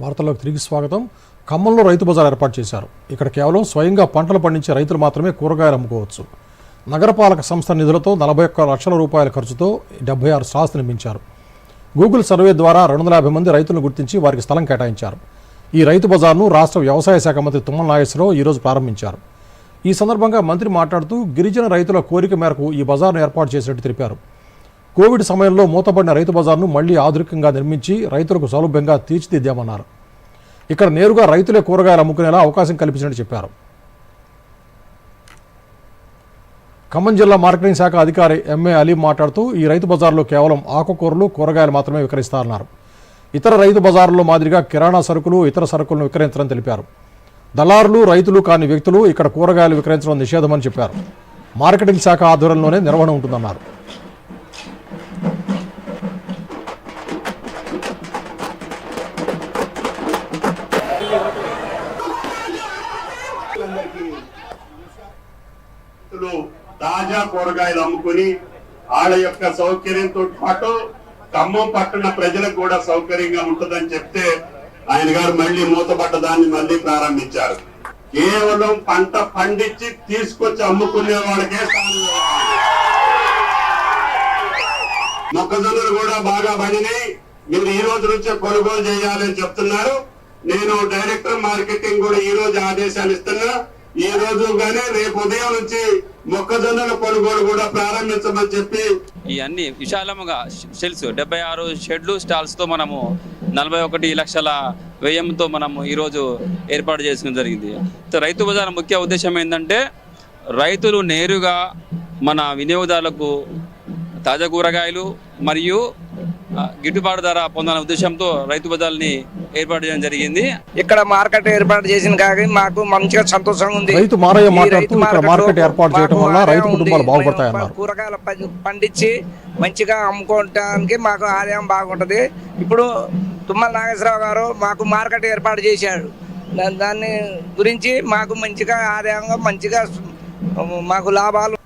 వార్తల్లోకి తిరిగి స్వాగతం. ఖమ్మంలో రైతు బజార్ ఏర్పాటు చేశారు. ఇక్కడ కేవలం స్వయంగా పంటలు పండించే రైతులు మాత్రమే కూరగాయలు అమ్ముకోవచ్చు. నగరపాలక సంస్థ నిధులతో నలభై ఒక్క లక్షల రూపాయల ఖర్చుతో డెబ్బై ఆరు స్టాల్స్ నిర్మించారు గూగుల్ సర్వే ద్వారా రెండు వందల యాభై మంది రైతులను గుర్తించి వారికి స్థలం కేటాయించారు. ఈ రైతు బజార్ను రాష్ట్ర వ్యవసాయ శాఖ మంత్రి తుమ్మల నాగేశ్వరరావు ఈరోజు ప్రారంభించారు. ఈ సందర్భంగా మంత్రి మాట్లాడుతూ గిరిజన రైతుల కోరిక మేరకు ఈ బజార్ను ఏర్పాటు చేసినట్టు తెలిపారు. కోవిడ్ సమయంలో మూతపడిన రైతు బజార్ను మళ్ళీ ఆధునికంగా నిర్మించి రైతులకు సౌలభ్యంగా తీర్చిదిద్దామన్నారు. ఇక్కడ నేరుగా రైతులే కూరగాయలు అమ్ముకునేలా అవకాశం కల్పించినట్టు చెప్పారు. ఖమ్మం జిల్లా మార్కెటింగ్ శాఖ అధికారి ఎంఏ అలీ మాట్లాడుతూ ఈ రైతు బజార్లో కేవలం ఆకుకూరలు కూరగాయలు మాత్రమే విక్రయిస్తారన్నారు. ఇతర రైతు బజార్లో మాదిరిగా కిరాణా సరుకులు ఇతర సరుకులను విక్రయించడం తెలిపారు. దళారులు రైతులు కాని వ్యక్తులు ఇక్కడ కూరగాయలు విక్రయించడం నిషేధమని చెప్పారు. మార్కెటింగ్ శాఖ ఆధ్వర్యంలోనే నిర్వహణ ఉంటుందన్నారు. తాజా కూరగాయలు అమ్ముకుని వాళ్ళ యొక్క సౌకర్యంతో పాటు ఖమ్మం పట్టణ ప్రజలకు కూడా సౌకర్యంగా ఉంటుందని చెప్తే ఆయన గారు మళ్ళీ మూతపడ్డ దాన్ని మళ్ళీ ప్రారంభించారు. కేవలం పంట పండించి తీసుకొచ్చి అమ్ముకునే వాళ్ళకే మొక్కజొన్నలు కూడా బాగా పడినాయి. మీరు ఈ రోజు నుంచే కొనుగోలు చేయాలని చెప్తున్నారు. నేను డైరెక్టర్ మార్కెటింగ్ కూడా ఈ రోజు ఆదేశాలు ఇస్తున్నా. ఈ రేపు ఉదయం నుంచి మొక్కజొన్నల కొనుగోలు కూడా ప్రారంభించమని చెప్పి ఇవన్నీ విశాలముగా సెల్స్ డెబ్బై ఆరు షెడ్లు స్టాల్స్తో మనము నలభై ఒకటి లక్షల వ్యయంతో మనము ఈరోజు ఏర్పాటు చేసుకోవడం జరిగింది. సో రైతు బజార్ ముఖ్య ఉద్దేశం ఏంటంటే రైతులు నేరుగా మన వినియోగదారులకు తాజా కూరగాయలు మరియు గిట్టుబాటు ధర పొందాలనే ఉద్దేశంతో రైతు బజార్ని ఏర్పాటు చేయడం జరిగింది. ఇక్కడ మార్కెట్ ఏర్పాటు చేసిన కానీ మాకు మంచిగా సంతోషంగా ఉంది. రైతు మారయ్య మాట్లాడుతూ ఇక్కడ మార్కెట్ ఏర్పాటు చేయడం వల్ల రైతు. కుటుంబాలు మేము బాగుపడతాయన్నారు. కూరగాయలు పండించి మంచిగా అమ్ముకోవటానికి మాకు ఆదాయం బాగుంటది. ఇప్పుడు తుమ్మల నాగేశ్వరరావు గారు మాకు మార్కెట్ ఏర్పాటు చేశాడు. దాన్ని గురించి మాకు మంచిగా ఆదాయంగా మంచిగా మాకు లాభాలు